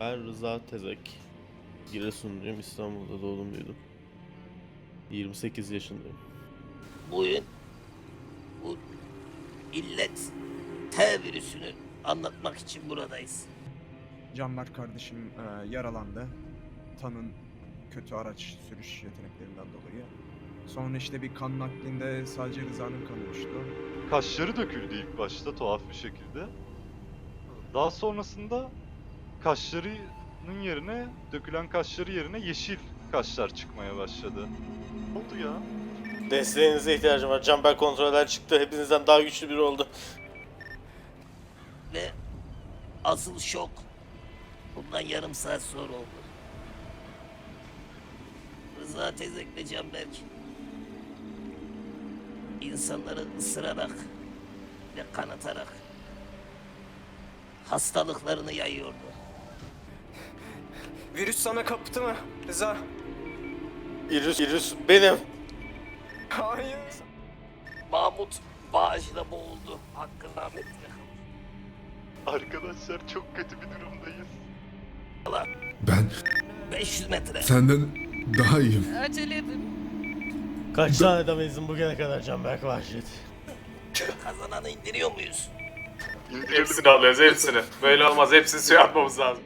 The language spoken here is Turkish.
Ben Rıza Tezek. Giresunluyum. İstanbul'da doğdum büyüdüm. 28 yaşındayım. Bugün bu illet T virüsünü anlatmak için buradayız. Canberk kardeşim e, yaralandı. Tan'ın kötü araç sürüş yeteneklerinden dolayı. Sonra işte bir kan naklinde sadece Rıza'nın kanı uçtu. Kaşları döküldü ilk başta tuhaf bir şekilde. Daha sonrasında kaşlarının yerine, dökülen kaşları yerine yeşil kaşlar çıkmaya başladı. Ne oldu ya? Desteğinize ihtiyacım var. Canberk kontrolden çıktı. Hepinizden daha güçlü biri oldu. Ve asıl şok bundan yarım saat sonra oldu. Rıza Tezek'le Canberk insanları ısırarak ve kanatarak hastalıklarını yayıyordu. Virüs sana kaptı mı Rıza? İrüs, İrüs benim. Hayır. Mahmut bağışla boğuldu. Hakkın rahmetine Arkadaşlar çok kötü bir durumdayız. kal. Ben 500 metre. senden daha iyiyim. Acele edin. Kaç tane demezdim bugüne kadar Canberk Vahşet. Kazananı indiriyor muyuz? Hepsini alıyoruz hepsini. Böyle olmaz hepsini suya atmamız lazım.